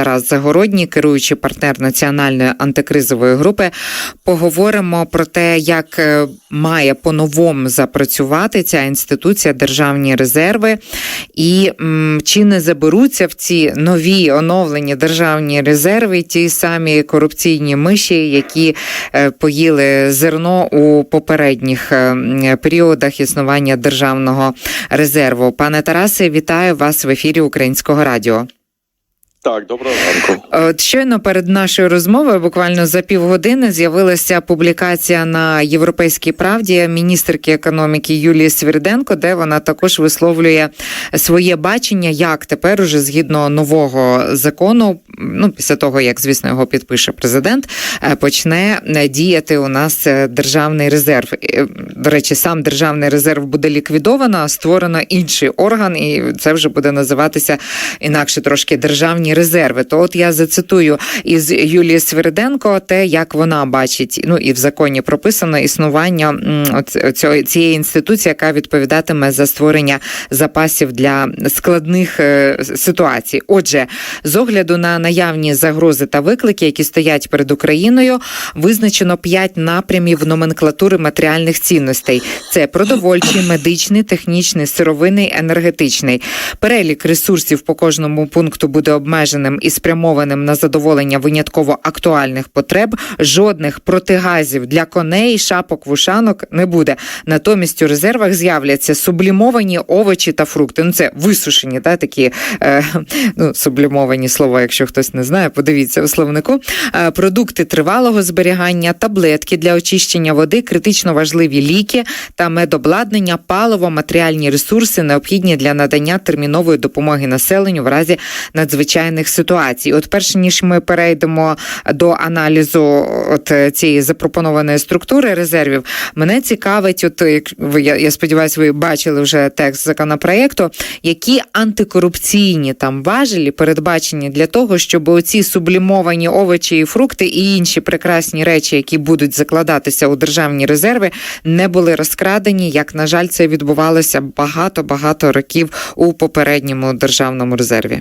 Тарас Загородній, керуючий партнер національної антикризової групи. Поговоримо про те, як е, має по-новому запрацювати ця інституція державні резерви, і м, чи не заберуться в ці нові оновлені державні резерви ті самі корупційні миші, які е, поїли зерно у попередніх е, періодах існування державного резерву. Пане Тарасе, вітаю вас в ефірі Українського радіо. Так, доброго ранку. От щойно перед нашою розмовою, буквально за півгодини, з'явилася публікація на Європейській правді міністерки економіки Юлії Свірденко, де вона також висловлює своє бачення, як тепер, уже згідно нового закону, ну після того як звісно його підпише президент, е, почне е, діяти у нас е, державний резерв. Е, До речі, сам державний резерв буде ліквідовано, створено інший орган, і це вже буде називатися інакше трошки державні резерви. То от я зацитую із Юлії Свириденко те, як вона бачить, ну і в законі прописано існування цього- цієї інституції, яка відповідатиме за створення запасів для складних е, ситуацій. Отже, з огляду на наявні загрози та виклики, які стоять перед Україною, визначено п'ять напрямів номенклатури матеріальних цінностей: це продовольчий, медичний, технічний, сировинний, енергетичний. Перелік ресурсів по кожному пункту буде обмеженим і спрямованим на задоволення винятково актуальних потреб. Жодних протигазів для коней, шапок, вушанок не буде. Натомість у резервах з'являться сублімовані овочі та фрукти. Ну це висушені, та такі е, ну, сублімовані слова, якщо хтось не знає, подивіться у словнику. Е, продукти тривалого зберігання, таблетки для очищення води, критично важливі ліки та медобладнання, паливо, матеріальні ресурси, необхідні для надання термінової допомоги населенню в разі надзвичайних ситуацій. От перше ніж ми перейдемо до аналізу от цієї запропонованої структури резервів, мене цікавить, от як ви я, я сподіваюся, ви бачили вже текст законопроекту, які антикорупційні там важелі передбачені для того, щоб оці сублімовані овочі і фрукти і інші прекрасні речі, які будуть закладатися у державні резерви, не були розкрадені. Як на жаль, це відбувалося багато багато років у попередньому державному резерві.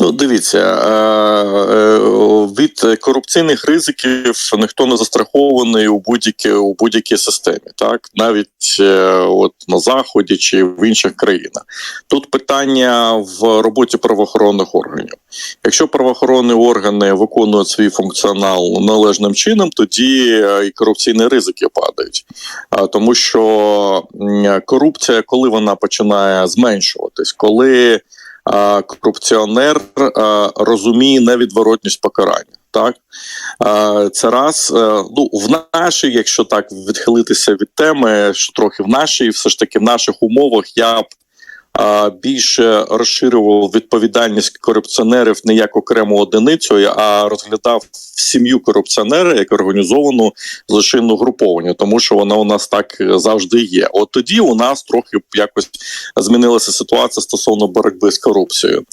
Ну, дивіться, е, е, від корупційних ризиків ніхто не застрахований у будь-якій у будь-якій системі, так навіть е, от на заході чи в інших країнах. Тут питання в роботі правоохоронних органів. Якщо правоохоронні органи виконують свій функціонал належним чином, тоді і корупційні ризики падають. Тому що корупція, коли вона починає зменшуватись, коли корупціонер розуміє невідворотність покарання. Так це раз. Е, Ну в нашій, якщо так відхилитися від теми, що трохи в нашій, все ж таки в наших умовах я б більше розширював відповідальність корупціонерів не як окрему одиницю, а розглядав сім'ю корупціонера як організовану злочинну груповання, тому що вона у нас так завжди є. От тоді у нас трохи якось змінилася ситуація стосовно боротьби з корупцією.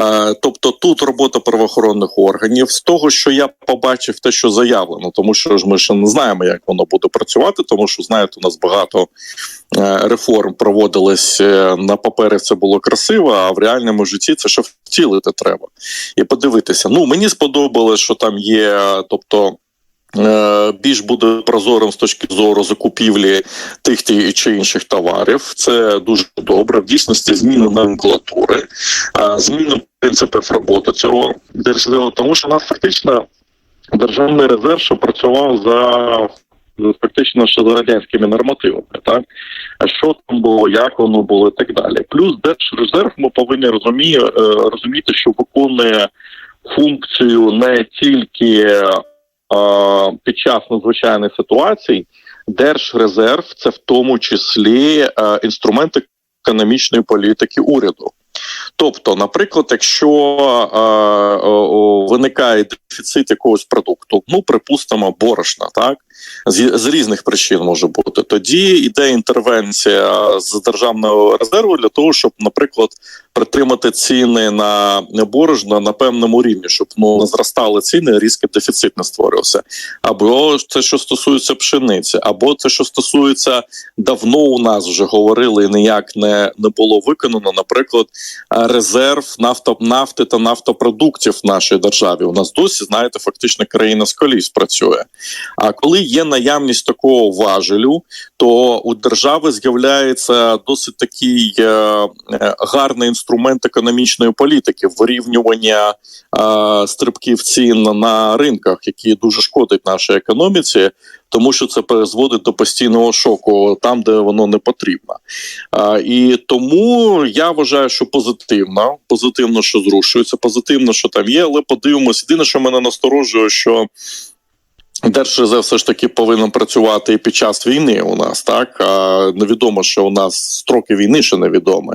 Е, Тобто тут робота правоохоронних органів з того, що я побачив, те, що заявлено, тому що ж ми ще не знаємо, як воно буде працювати, тому що знаєте, у нас багато е, реформ проводились е, на папері. Це було красиво, а в реальному житті це ще втілити треба і подивитися. Ну мені сподобалось, що там є, тобто. е, Більш буде прозорим з точки зору закупівлі тих чи інших товарів. Це дуже добре. В дійсності зміни номенклатури, а, зміни принципів роботи цього держзерву, тому що у нас фактично державний резерв, що працював за фактично ще за радянськими нормативами, так а що там було, як воно було, і так далі. Плюс держрезерв ми повинні розуміє, е, розуміти, що виконує функцію не тільки е, під час надзвичайних ситуацій. Держрезерв це в тому числі е, інструмент економічної політики уряду. Тобто, наприклад, якщо е, о, виникає дефіцит якогось продукту, ну припустимо, борошна, так з, з різних причин може бути, тоді йде інтервенція з державного резерву для того, щоб, наприклад, притримати ціни на борошно на певному рівні, щоб ну не зростали ціни, різкий дефіцит не створювався. Або це, що стосується пшениці, або це, що стосується давно у нас вже говорили, і ніяк не, не було виконано, наприклад, резерв нафто, нафти та нафтопродуктів в нашій державі. У нас досі, знаєте, фактично країна з коліс працює. А коли є наявність такого важелю, то у держави з'являється досить такий е, е, гарний інструмент економічної політики, вирівнювання е, стрибків цін на ринках, які дуже шкодить нашій економіці, тому що це призводить до постійного шоку там, де воно не потрібно. А, і тому я вважаю, що позитивно, позитивно, що зрушується, позитивно, що там є, але подивимось. Єдине, що мене насторожує, що. Держрезерв все ж таки повинен працювати і під час війни у нас, так а невідомо, що у нас строки війни ще невідомі.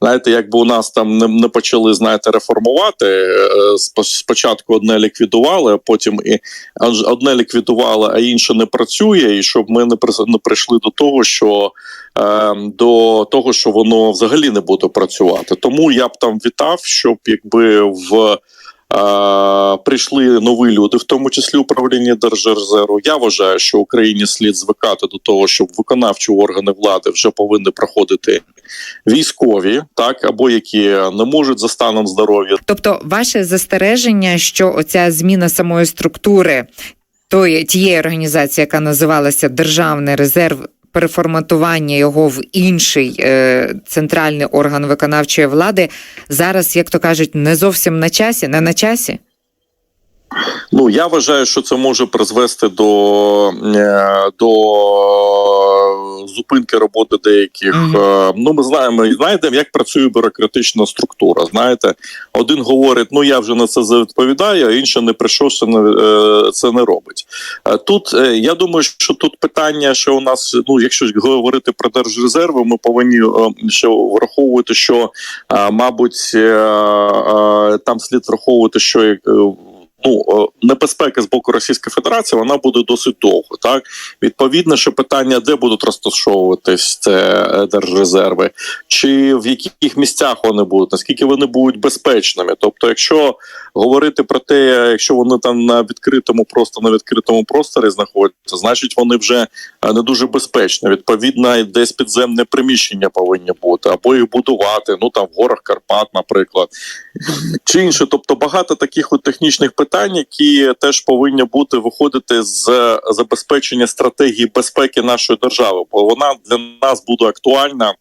Знаєте, якби у нас там не, не почали знаєте, реформувати, е, спо- спочатку одне ліквідували, а потім і одне ліквідували, а інше не працює, і щоб ми не не прийшли до того, що е, до того, що воно взагалі не буде працювати. Тому я б там вітав, щоб якби в. Прийшли нові люди, в тому числі управління Держрезерву. Я вважаю, що Україні слід звикати до того, щоб виконавчі органи влади вже повинні проходити військові, так або які не можуть за станом здоров'я Тобто, ваше застереження, що оця зміна самої структури тої тієї організації, яка називалася Державний резерв. Переформатування його в інший е, центральний орган виконавчої влади зараз, як то кажуть, не зовсім на часі, не на часі. Ну я вважаю, що це може призвести до, е, до зупинки роботи деяких. Мгм. е, Ну, ми знаємо, знаєте, як працює бюрократична структура. Знаєте, один говорить: ну я вже на це відповідаю, а інший не прийшов, це не, е, це не робить. Тут я думаю, що тут питання, що у нас, ну якщо говорити про держрезерви, ми повинні ще враховувати, що мабуть там слід враховувати, що ну е, небезпека з боку Російської Федерації вона буде досить довго. Так відповідно, що питання, де будуть розташовуватись це е, держрезерви, чи в яких місцях вони будуть, наскільки вони будуть безпечними. Тобто, якщо говорити про те, якщо вони там на відкритому, просто на відкритому просторі знаходяться, значить вони вже е, не дуже безпечні. Відповідно, десь підземне приміщення повинні бути, або їх будувати. Ну там в горах Карпат, наприклад, чи інше. Тобто багато таких от технічних питань, які теж повинні бути виходити з забезпечення стратегії безпеки нашої держави, бо вона для нас буде актуальна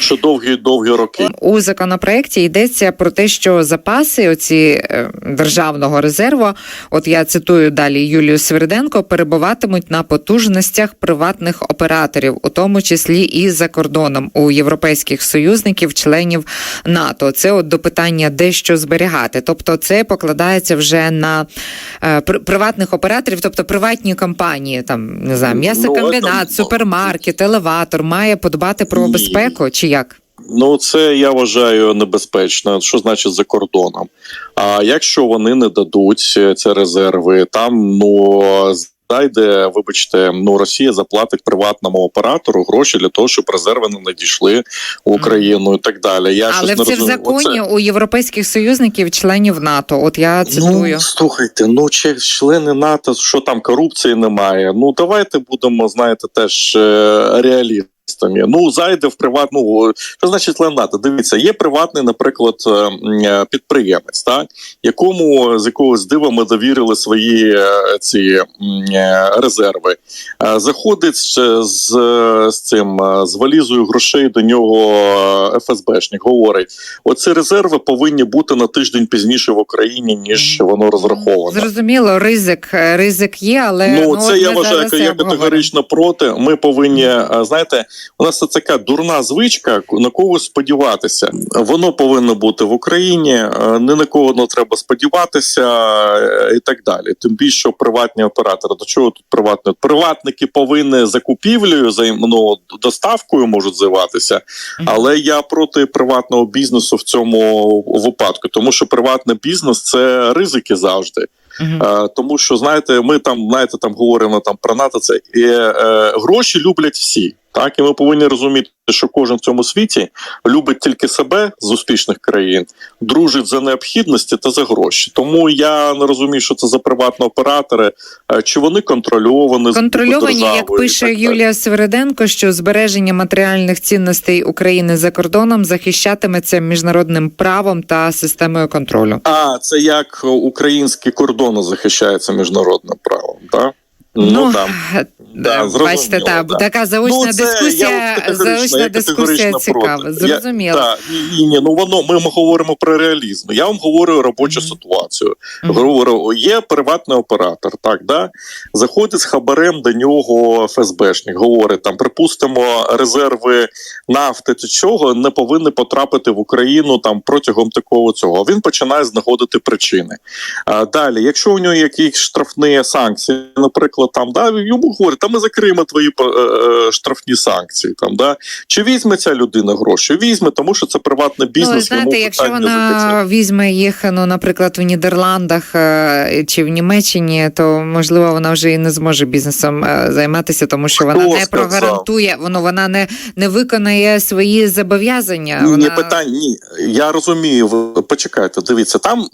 Ще довгі довгі роки. У законопроекті йдеться про те, що запаси оці е, державного резерву, от я цитую далі Юлію Сверденко, перебуватимуть на потужностях приватних операторів, у тому числі і за кордоном у європейських союзників, членів НАТО. Це от до питання, де що зберігати. Тобто, це покладається вже на е, пр- приватних операторів, тобто приватні компанії, там не знаю, Ну, м'ясокомбінат, супермаркет, елеватор має подбати про Ні. Безпеку чи як? Ну, це я вважаю небезпечно. Що значить за кордоном? А якщо вони не дадуть е, ці резерви, там ну зайде, вибачте, ну Росія заплатить приватному оператору гроші для того, щоб резерви не надійшли в Україну і так далі. Я Але щось не це в розумію. законі Оце- у європейських союзників членів НАТО. От я цитую. Ну, слухайте, ну чи члени НАТО, що там корупції немає. Ну давайте будемо, знаєте, теж е, реалістами. Ну, зайде в приватну. Що значить член НАТО? Дивіться, є приватний, наприклад, е, е, підприємець, так якому з якогось дива ми довірили свої е, ці резерви. Заходить з, з, цим з валізою грошей до нього ФСБшник. Говорить: оці резерви повинні бути на тиждень пізніше в Україні, ніж воно розраховано. Зрозуміло, ризик, ризик є, але Ну, от це я вважаю, я категорично проти. Ми повинні знаєте, у нас це така дурна звичка на когось сподіватися. Воно повинно бути в Україні. е, Ні на кого не треба сподіватися е, і так далі. Тим більше приватні оператори. До чого тут приватні? Приватники повинні закупівлею ну, доставкою можуть займатися, але я проти приватного бізнесу в цьому випадку, тому що приватний бізнес це ризики завжди. Е, тому що знаєте, ми там знаєте, там говоримо там про НАТО. Це і, е, гроші люблять всі. Так, і ми повинні розуміти, що кожен в цьому світі любить тільки себе з успішних країн, дружить за необхідності та за гроші. Тому я не розумію, що це за приватні оператори, е, чи вони контрольовані Контрольовані, як пише так. Юлія Свериденко, що збереження матеріальних цінностей України за кордоном захищатиметься міжнародним правом та системою контролю. А це як українські кордони захищається міжнародним правом, так? Ну, ну Да, бачите, та, да. така заочна Ну, це дискусія, категорично, заочна дискусія цікава. Зрозуміло. Так, ні, ні, ні, ну воно ми, ми говоримо про реалізм. Я вам говорю робочу Мгм. ситуацію. Мгм. Говорю, є приватний оператор, так да заходить з хабарем до нього ФСБшник. Говорить там, припустимо, резерви нафти чи чого не повинні потрапити в Україну там протягом такого цього. Він починає знаходити причини. А, далі, якщо у нього якісь штрафні санкції, наприклад, там да йому говорять, та ми закриємо твої е, е, штрафні санкції. Там да чи візьме ця людина гроші? Візьме, тому що це приватний бізнес. ну, знаєте, йому якщо вона закриття. візьме їх, ну, наприклад, в Нідерландах е, чи в Німеччині, то можливо вона вже і не зможе бізнесом е, займатися, тому що вона Хто не сказав? прогарантує, воно вона не, не виконає свої зобов'язання. Ні, вона... ні, питань ні. Я розумію. Почекайте, дивіться, там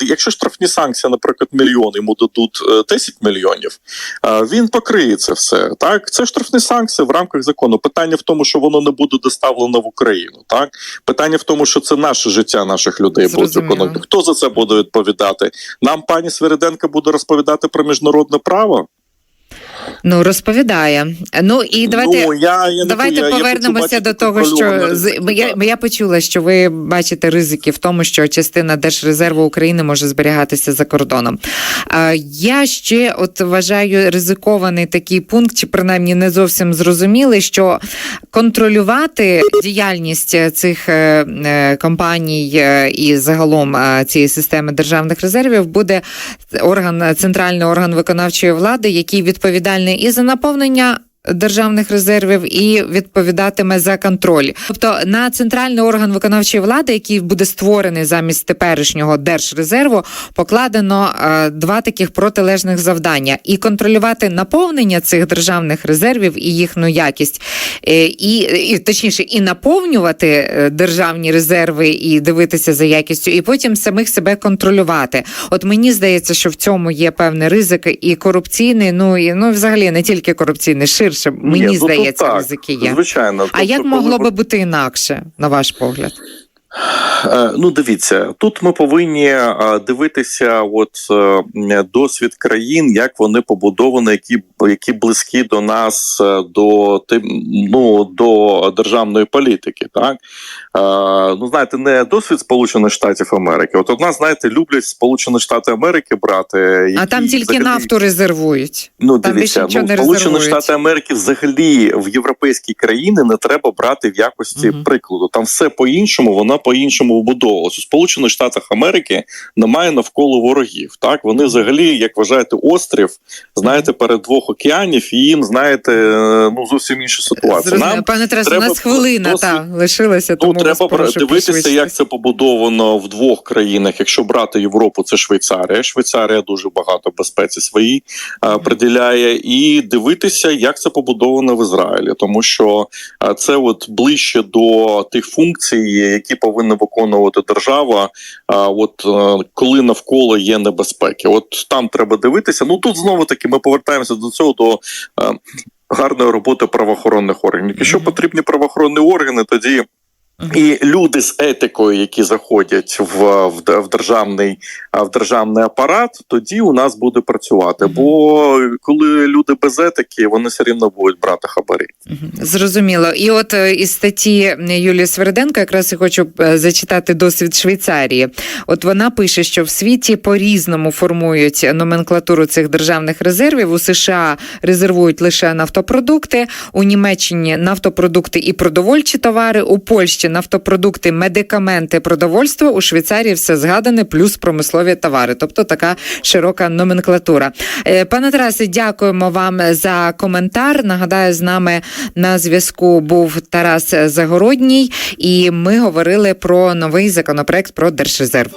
якщо штрафні санкції, наприклад, мільйон, йому дадуть е, 10 мільйонів, він покриє це все. Так, це штрафні санкції в рамках закону. Питання в тому, що воно не буде доставлено в Україну. Так, питання в тому, що це наше життя наших людей буде виконувати. Хто за це буде відповідати? Нам пані Свериденко буде розповідати про міжнародне право. Ну розповідає. Ну і давайте. ну, я, я Давайте я, я повернемося бачити до того, що я, я почула, що ви бачите ризики в тому, що частина держрезерву України може зберігатися за кордоном. А я ще от вважаю ризикований такий пункт, чи принаймні не зовсім зрозумілий, що контролювати діяльність цих е, е, компаній е, і загалом е, цієї системи державних резервів буде орган центральний орган виконавчої влади, який відповідальний і за наповнення. Державних резервів і відповідатиме за контроль, тобто на центральний орган виконавчої влади, який буде створений замість теперішнього держрезерву, покладено е, два таких протилежних завдання: і контролювати наповнення цих державних резервів і їхню якість, е, і, і точніше, і наповнювати е, державні резерви і дивитися за якістю, і потім самих себе контролювати. От мені здається, що в цьому є певний ризик і корупційний. Ну і ну, взагалі не тільки корупційний, ширше мені Ні, ну, здається, так, ризики є. Звичайно, А Тобто, як могло коли... би бути інакше, на ваш погляд? Е, Ну, дивіться, тут ми повинні е, дивитися, от е, досвід країн, як вони побудовані, які які близькі до нас, до тим, ну до державної політики. Так ну знаєте, не досвід Сполучених Штатів Америки. От одна, знаєте, люблять Сполучені Штати Америки брати, А там тільки взагалі- нафту резервують. Ну, Там дивіться, ну, Сполучені. Штати Америки взагалі в європейські країни не треба брати в якості Мгм. прикладу. Там все по-іншому, вона по-іншому вбудовувалась. У Сполучених Штатах Америки немає навколо ворогів. Так вони взагалі, як вважаєте, острів, знаєте, перед двох океанів, і їм знаєте, е, ну зовсім інша ситуація. Нам Пане Тарас, у нас хвилина досвід- та лишилася, тому Ну, треба прошу про- дивитися, як це побудовано в двох країнах. Якщо брати Європу, це Швейцарія. Швейцарія дуже багато безпеці своїй Мгм. приділяє, і дивитися, як це побудовано в Ізраїлі, тому що це от ближче до тих функцій, які повинна виконувати держава. А от е, коли навколо є небезпеки, от там треба дивитися. Ну тут знову таки ми повертаємося до цього до. е, Гарної роботи правоохоронних органів. Якщо потрібні правоохоронні органи, тоді. І люди з етикою, які заходять в, в, в державний в державний апарат, тоді у нас буде працювати. Бо коли люди без етики, вони все рівно будуть брати хабарі. Зрозуміло. І от е, із статті Юлії Сверденко якраз і хочу е, зачитати досвід Швейцарії. От вона пише, що в світі по-різному формують номенклатуру цих державних резервів. У США резервують лише нафтопродукти, у Німеччині нафтопродукти і продовольчі товари, у Польщі нафтопродукти, медикаменти, продовольство. У Швейцарії все згадане, плюс промислові товари. Тобто така широка номенклатура. Е, Пане Тарасе, дякуємо вам за коментар. Нагадаю, з нами на зв'язку був Тарас Загородній, і ми говорили про новий законопроект про держрезерв.